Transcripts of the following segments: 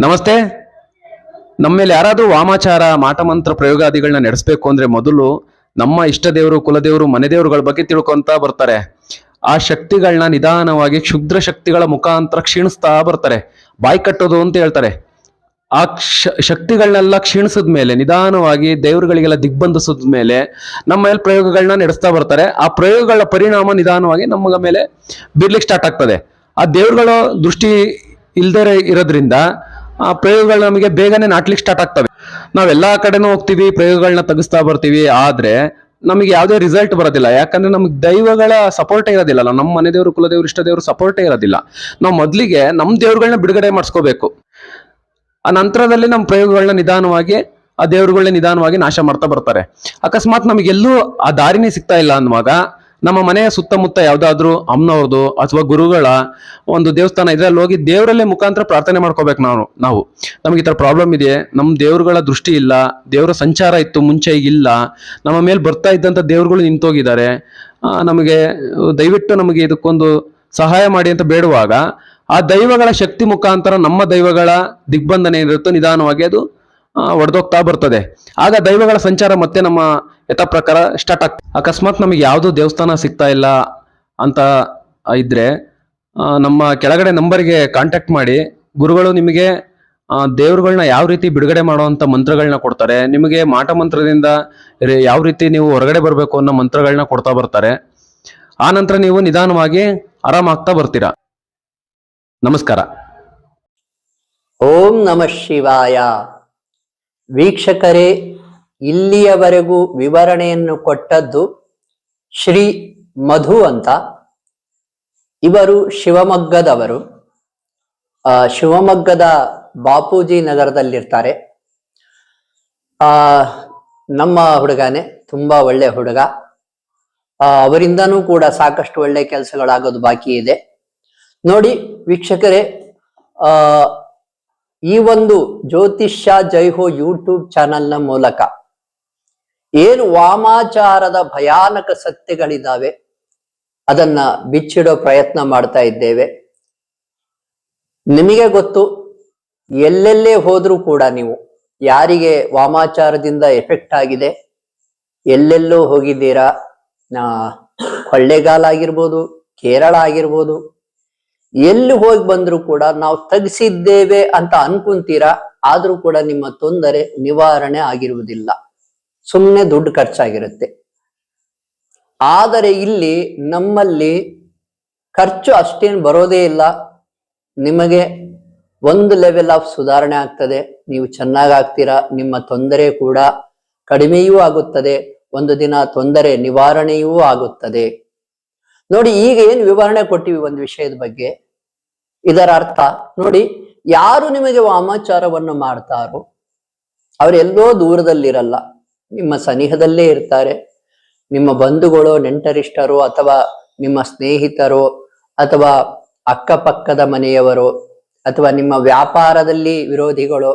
ನಮಸ್ತೆ. ನಮ್ಮ ಮೇಲೆ ಯಾರಾದರೂ ವಾಮಾಚಾರ, ಮಾಟಮಂತ್ರ ಪ್ರಯೋಗಾದಿಗಳನ್ನ ನಡೆಸಬೇಕು ಅಂದ್ರೆ ಮೊದಲು ನಮ್ಮ ಇಷ್ಟ ದೇವರು ಕುಲದೇವರು ಮನೆ ದೇವರುಗಳ ಬಗ್ಗೆ ತಿಳ್ಕೊಂತ ಬರ್ತಾರೆ. ಆ ಶಕ್ತಿಗಳನ್ನ ನಿಧಾನವಾಗಿ ಕ್ಷುದ್ರ ಶಕ್ತಿಗಳ ಮುಖಾಂತರ ಕ್ಷೀಣಿಸ್ತಾ ಬರ್ತಾರೆ. ಬಾಯಿ ಕಟ್ಟೋದು ಅಂತ ಹೇಳ್ತಾರೆ. ಆ ಕ್ಷ ಶಕ್ತಿಗಳನ್ನೆಲ್ಲ ಕ್ಷೀಣಿಸಿದ ಮೇಲೆ, ನಿಧಾನವಾಗಿ ದೇವರುಗಳಿಗೆಲ್ಲ ದಿಗ್ಬಂಧಿಸಿದ ಮೇಲೆ ನಮ್ಮ ಮೇಲೆ ಪ್ರಯೋಗಗಳನ್ನ ನಡೆಸ್ತಾ ಬರ್ತಾರೆ. ಆ ಪ್ರಯೋಗಗಳ ಪರಿಣಾಮ ನಿಧಾನವಾಗಿ ನಮ್ಮ ಮೇಲೆ ಬೀರ್ಲಿಕ್ಕೆ ಸ್ಟಾರ್ಟ್ ಆಗ್ತದೆ. ಆ ದೇವರುಗಳ ದೃಷ್ಟಿ ಇಲ್ದೇ ಇರೋದ್ರಿಂದ ಆ ಪ್ರಯೋಗಗಳು ನಮಗೆ ಬೇಗನೆ ನಾಟ್ಲಿಕ್ಕೆ ಸ್ಟಾರ್ಟ್ ಆಗ್ತವೆ. ನಾವೆಲ್ಲಾ ಕಡೆನೂ ಹೋಗ್ತೀವಿ ಪ್ರಯೋಗಗಳನ್ನ ತೆಗಿಸ್ತಾ ಬರ್ತೀವಿ, ಆದ್ರೆ ನಮಗೆ ಯಾವುದೇ ರಿಸಲ್ಟ್ ಬರೋದಿಲ್ಲ. ಯಾಕಂದ್ರೆ ನಮ್ಗೆ ದೈವಗಳ ಸಪೋರ್ಟೇ ಇರೋದಿಲ್ಲ ನಮ್ಮ ಮನೆ ದೇವರು ಕುಲದೇವರು ಇಷ್ಟ ದೇವರು ಸಪೋರ್ಟೇ ಇರೋದಿಲ್ಲ. ನಾವು ಮೊದಲಿಗೆ ನಮ್ಮ ದೇವ್ರುಗಳನ್ನ ಬಿಡುಗಡೆ ಮಾಡಿಸ್ಕೋಬೇಕು. ಆ ನಂತರದಲ್ಲಿ ನಮ್ಮ ಪ್ರಯೋಗಗಳನ್ನ ನಿಧಾನವಾಗಿ, ಆ ದೇವರುಗಳನ್ನ ನಿಧಾನವಾಗಿ ನಾಶ ಮಾಡ್ತಾ ಬರ್ತಾರೆ. ಅಕಸ್ಮಾತ್ ನಮಗೆ ಎಲ್ಲೂ ಆ ದಾರಿನೇ ಸಿಗ್ತಾ ಇಲ್ಲ ಅನ್ನುವಾಗ ನಮ್ಮ ಮನೆಯ ಸುತ್ತಮುತ್ತ ಯಾವ್ದಾದ್ರು ಅಮ್ಮನವ್ರದ್ದು ಅಥವಾ ಗುರುಗಳ ಒಂದು ದೇವಸ್ಥಾನ ಇದ್ರೆ ಅಲ್ಲಿ ಹೋಗಿ ದೇವರಲ್ಲೇ ಮುಖಾಂತರ ಪ್ರಾರ್ಥನೆ ಮಾಡ್ಕೋಬೇಕು ನಾವು ನಾವು. ನಮ್ಗೆ ಈ ಥರ ಪ್ರಾಬ್ಲಮ್ ಇದೆ. ನಮ್ಮ ದೇವರುಗಳ ದೃಷ್ಟಿ ಇಲ್ಲ. ದೇವರ ಸಂಚಾರ ಇತ್ತು, ಮುಂಚೆ ಇಲ್ಲ. ನಮ್ಮ ಮೇಲೆ ಬರ್ತಾ ಇದ್ದಂಥ ದೇವರುಗಳು ನಿಂತೋಗಿದ್ದಾರೆ. ನಮಗೆ, ದಯವಿಟ್ಟು ನಮಗೆ ಇದಕ್ಕೊಂದು ಸಹಾಯ ಮಾಡಿ ಅಂತ ಬೇಡುವಾಗ, ಆ ದೈವಗಳ ಶಕ್ತಿ ಮುಖಾಂತರ ನಮ್ಮ ದೈವಗಳ ದಿಗ್ಬಂಧನ ಏನಿರುತ್ತೋ ನಿಧಾನವಾಗಿ. ಅದು ಒಡೆದೋಗ್ತಾ ಬರ್ತದೆ. ಆಗ ದೈವಗಳ ಸಂಚಾರ ಮತ್ತೆ ನಮ್ಮ ಯಥ ಪ್ರಕಾರ ಸ್ಟಾರ್ಟ್ ಆಗ್ತದೆ. ಅಕಸ್ಮಾತ್ ನಮಗೆ ಯಾವುದು ದೇವಸ್ಥಾನ ಸಿಗ್ತಾ ಇಲ್ಲ ಅಂತ ಇದ್ರೆ ನಮ್ಮ ಕೆಳಗಡೆ ನಂಬರ್ಗೆ ಕಾಂಟ್ಯಾಕ್ಟ್ ಮಾಡಿ ಗುರುಗಳು ನಿಮಗೆ ಆ, ದೇವ್ರುಗಳ್ನ ಯಾವ ರೀತಿ ಬಿಡುಗಡೆ ಮಾಡುವಂತ ಮಂತ್ರಗಳನ್ನ ಕೊಡ್ತಾರೆ ನಿಮಗೆ ಮಾಟ ಮಂತ್ರದಿಂದ ಯಾವ ರೀತಿ ನೀವು ಹೊರಗಡೆ ಬರಬೇಕು ಅನ್ನೋ ಮಂತ್ರಗಳನ್ನ ಕೊಡ್ತಾ ಬರ್ತಾರೆ. ಆ ನಂತರ ನೀವು ನಿಧಾನವಾಗಿ ಆರಾಮಾಗ್ತಾ ಬರ್ತೀರಾ. ನಮಸ್ಕಾರ. ಓಂ ನಮಃ ಶಿವಾಯ. ವೀಕ್ಷಕರೇ ಇಲ್ಲಿಯವರೆಗೂ ವಿವರಣೆಯನ್ನು ಕೊಟ್ಟದ್ದು ಶ್ರೀ ಮಧು ಅಂತ. ಇವರು ಶಿವಮೊಗ್ಗದವರು. ಆ, ಶಿವಮೊಗ್ಗದ ಬಾಪೂಜಿ ನಗರದಲ್ಲಿರ್ತಾರೆ. ಆ ನಮ್ಮ ಹುಡುಗನೇ ತುಂಬಾ ಒಳ್ಳೆ ಹುಡುಗ. ಅವರಿಂದನೂ ಕೂಡ ಸಾಕಷ್ಟು ಒಳ್ಳೆ ಕೆಲಸಗಳಾಗೋದು ಬಾಕಿ ಇದೆ. ನೋಡಿ ವೀಕ್ಷಕರೇ ಆ ಈ ಒಂದು ಜ್ಯೋತಿಷ್ಯ ಜೈಹೋ ಯೂಟ್ಯೂಬ್ ಚಾನೆಲ್ನ ಮೂಲಕ ಏನು ವಾಮಾಚಾರದ ಭಯಾನಕ ಸತ್ಯಗಳಿದ್ದಾವೆ ಅದನ್ನ ಬಿಚ್ಚಿಡೋ ಪ್ರಯತ್ನ ಮಾಡ್ತಾ ಇದ್ದೇವೆ. ನಿಮಗೆ ಗೊತ್ತು, ಎಲ್ಲೆಲ್ಲೇ ಹೋದ್ರೂ ಕೂಡ ನೀವು ಯಾರಿಗೆ ವಾಮಾಚಾರದಿಂದ ಎಫೆಕ್ಟ್ ಆಗಿದೆ, ಎಲ್ಲೆಲ್ಲೋ ಹೋಗಿದ್ದೀರಾ? ಕೊಳ್ಳೇಗಾಲ ಆಗಿರ್ಬೋದು, ಕೇರಳ ಆಗಿರ್ಬೋದು ಎಲ್ಲಿ ಹೋಗಿ ಬಂದ್ರು ಕೂಡ ನಾವು ತಗ್ಸಿದ್ದೇವೆ ಅಂತ ಅನ್ಕೊಂತೀರಾ, ಆದ್ರೂ ಕೂಡ ನಿಮ್ಮ ತೊಂದರೆ ನಿವಾರಣೆ ಆಗಿರುವುದಿಲ್ಲ. ಸುಮ್ಮನೆ ದುಡ್ಡು ಖರ್ಚಾಗಿರುತ್ತೆ. ಆದರೆ ಇಲ್ಲಿ ನಮ್ಮಲ್ಲಿ ಖರ್ಚು ಅಷ್ಟೇನು ಬರೋದೇ ಇಲ್ಲ. ನಿಮಗೆ ಒಂದು ಲೆವೆಲ್ ಆಫ್ ಸುಧಾರಣೆ ಆಗ್ತದೆ. ನೀವು ಚೆನ್ನಾಗಾಗ್ತೀರಾ ನಿಮ್ಮ ತೊಂದರೆ ಕೂಡ ಕಡಿಮೆಯೂ ಆಗುತ್ತದೆ. ಒಂದು ದಿನ ತೊಂದರೆ ನಿವಾರಣೆಯೂ ಆಗುತ್ತದೆ. ನೋಡಿ, ಈಗ ಏನು ವಿವರಣೆ ಕೊಟ್ಟಿವಿ ಒಂದು ವಿಷಯದ ಬಗ್ಗೆ? ಇದರ ಅರ್ಥ, ನೋಡಿ, ಯಾರು ನಿಮಗೆ ವಾಮಾಚಾರವನ್ನು ಮಾಡ್ತಾರೋ ಅವರೆಲ್ಲೋ ದೂರದಲ್ಲಿರಲ್ಲ. ನಿಮ್ಮ ಸನಿಹದಲ್ಲೇ ಇರ್ತಾರೆ. ನಿಮ್ಮ ಬಂಧುಗಳು, ನೆಂಟರಿಷ್ಟರು, ಅಥವಾ ನಿಮ್ಮ ಸ್ನೇಹಿತರು, ಅಥವಾ ಅಕ್ಕಪಕ್ಕದ ಮನೆಯವರು, ಅಥವಾ ನಿಮ್ಮ ವ್ಯಾಪಾರದಲ್ಲಿ ವಿರೋಧಿಗಳು,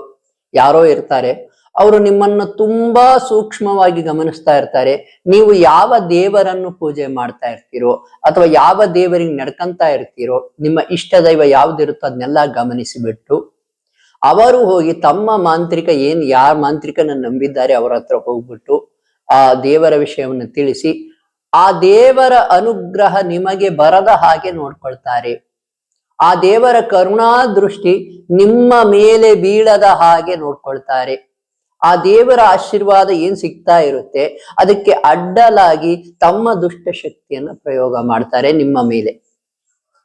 ಯಾರೋ ಇರ್ತಾರೆ. ಅವರು ನಿಮ್ಮನ್ನು ತುಂಬಾ ಸೂಕ್ಷ್ಮವಾಗಿ ಗಮನಿಸ್ತಾ ಇರ್ತಾರೆ. ನೀವು ಯಾವ ದೇವರನ್ನು ಪೂಜೆ ಮಾಡ್ತಾ ಇರ್ತೀರೋ ಅಥವಾ ಯಾವ ದೇವರಿಗೆ ನಡ್ಕಂತಾ ಇರ್ತೀರೋ, ನಿಮ್ಮ ಇಷ್ಟ ದೈವ ಯಾವ್ದಿರುತ್ತೋ ಅದನ್ನೆಲ್ಲ ಗಮನಿಸಿಬಿಟ್ಟು, ಅವರು ಹೋಗಿ ತಮ್ಮ ಮಾಂತ್ರಿಕ ಏನ್ ಯಾರ ಮಾಂತ್ರಿಕನ ನಂಬಿದ್ದಾರೆ ಅವರ ಹತ್ರ ಹೋಗ್ಬಿಟ್ಟು ಆ ದೇವರ ವಿಷಯವನ್ನು ತಿಳಿಸಿ, ಆ ದೇವರ ಅನುಗ್ರಹ ನಿಮಗೆ ಬರದ ಹಾಗೆ ನೋಡ್ಕೊಳ್ತಾರೆ. ಆ ದೇವರ ಕರುಣಾ ದೃಷ್ಟಿ ನಿಮ್ಮ ಮೇಲೆ ಬೀಳದ ಹಾಗೆ ನೋಡ್ಕೊಳ್ತಾರೆ. ಆ ದೇವರ ಆಶೀರ್ವಾದ ಏನ್ ಸಿಗ್ತಾ ಇರುತ್ತೆ, ಅದಕ್ಕೆ ಅಡ್ಡಲಾಗಿ ತಮ್ಮ ದುಷ್ಟ ಶಕ್ತಿಯನ್ನ ಪ್ರಯೋಗ ಮಾಡ್ತಾರೆ ನಿಮ್ಮ ಮೇಲೆ.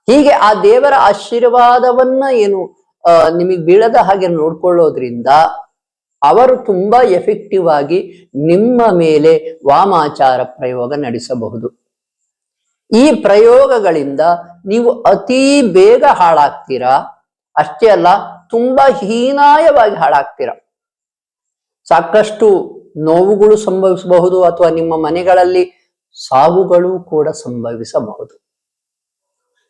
ಹೀಗೆ ಆ ದೇವರ ಆಶೀರ್ವಾದವನ್ನ ಏನು ಅಹ್ ನಿಮಗೆ ಬೀಳದ ಹಾಗೆ ನೋಡ್ಕೊಳ್ಳೋದ್ರಿಂದ ಅವರು ತುಂಬಾ ಎಫೆಕ್ಟಿವ್ ಆಗಿ ನಿಮ್ಮ ಮೇಲೆ ವಾಮಾಚಾರ ಪ್ರಯೋಗ ನಡೆಸಬಹುದು. ಈ ಪ್ರಯೋಗಗಳಿಂದ ನೀವು ಅತಿ ಬೇಗ ಹಾಳಾಗ್ತೀರಾ? ಅಷ್ಟೇ ಅಲ್ಲ, ತುಂಬಾ ಹೀನಾಯವಾಗಿ ಹಾಳಾಗ್ತೀರಾ? ಸಾಕಷ್ಟು ನೋವುಗಳು ಸಂಭವಿಸಬಹುದು ಅಥವಾ ನಿಮ್ಮ ಮನೆಗಳಲ್ಲಿ ಸಾವುಗಳು ಕೂಡ ಸಂಭವಿಸಬಹುದು.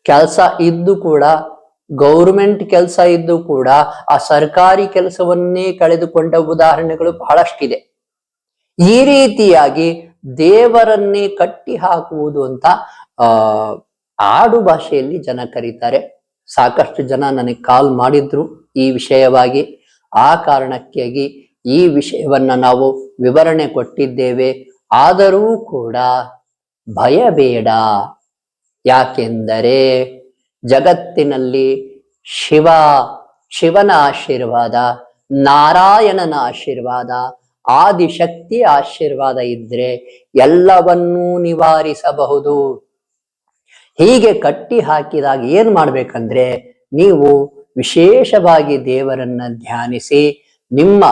ಕೆಲಸ ಇದ್ದು ಕೂಡ, ಗೌರ್ಮೆಂಟ್ ಕೆಲಸ ಇದ್ದು ಕೂಡ ಆ ಸರ್ಕಾರಿ ಕೆಲಸವನ್ನೇ ಕಳೆದುಕೊಂಡ ಉದಾಹರಣೆಗಳು ಬಹಳಷ್ಟಿದೆ. ಈ ರೀತಿಯಾಗಿ ದೇವರನ್ನೇ ಕಟ್ಟಿ ಹಾಕುವುದು ಅಂತ, ಆ, ಆಡು ಭಾಷೆಯಲ್ಲಿ ಜನ ಕರೀತಾರೆ. ಸಾಕಷ್ಟು ಜನ ನನಗೆ ಕಾಲ್ ಮಾಡಿದ್ರು ಈ ವಿಷಯವಾಗಿ. ಆ ಕಾರಣಕ್ಕಾಗಿ ಈ ವಿಷಯವನ್ನ ನಾವು ವಿವರಣೆ ಕೊಟ್ಟಿದ್ದೇವೆ. ಆದರೂ ಕೂಡ ಭಯ ಬೇಡ ಯಾಕೆಂದರೆ ಜಗತ್ತಿನಲ್ಲಿ ಶಿವ, ಶಿವನ ಆಶೀರ್ವಾದ, ನಾರಾಯಣನ ಆಶೀರ್ವಾದ, ಆದಿಶಕ್ತಿ ಆಶೀರ್ವಾದ ಇದ್ರೆ ಎಲ್ಲವನ್ನೂ ನಿವಾರಿಸಬಹುದು. ಹೀಗೆ ಕಟ್ಟಿ ಹಾಕಿದಾಗ ಏನ್ ಮಾಡ್ಬೇಕಂದ್ರೆ, ನೀವು ವಿಶೇಷವಾಗಿ ದೇವರನ್ನ ಧ್ಯಾನಿಸಿ ನಿಮ್ಮ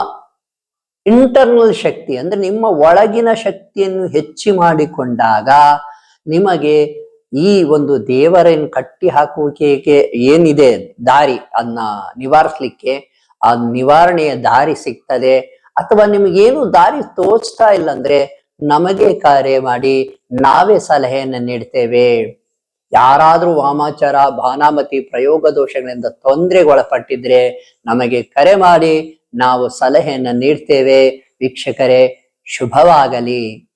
ಇಂಟರ್ನಲ್ ಶಕ್ತಿ, ಅಂದ್ರೆ ನಿಮ್ಮ ಒಳಗಿನ ಶಕ್ತಿಯನ್ನು ಹೆಚ್ಚಿ ಮಾಡಿಕೊಂಡಾಗ ನಿಮಗೆ ಈ ಒಂದು ದೇವರನ್ನು ಕಟ್ಟಿ ಹಾಕುವಿಕೆಗೆ ಏನಿದೆ? ದಾರಿ ಅದನ್ನ ನಿವಾರಿಸ್ಲಿಕ್ಕೆ ಆ ನಿವಾರಣೆಯ ದಾರಿ ಸಿಗ್ತದೆ. ಅಥವಾ ನಿಮಗೇನು ದಾರಿ ತೋಚ್ತಾ ಇಲ್ಲ ಅಂದ್ರೆ ನಮಗೆ ಕಾರ್ಯ ಮಾಡಿ ನಾವೇ ಸಲಹೆಯನ್ನು ನೀಡ್ತೇವೆ. ಯಾರಾದ್ರೂ ವಾಮಾಚಾರ, ಭಾನಾಮತಿ ಪ್ರಯೋಗ ದೋಷಗಳಿಂದ ತೊಂದರೆಗೊಳಪಟ್ಟಿದ್ರೆ ನಮಗೆ ಕರೆ ಮಾಡಿ ನಾವು ಸಲಹೆಯನ್ನು ನೀಡ್ತೇವೆ. ವೀಕ್ಷಕರೇ ಶುಭವಾಗಲಿ.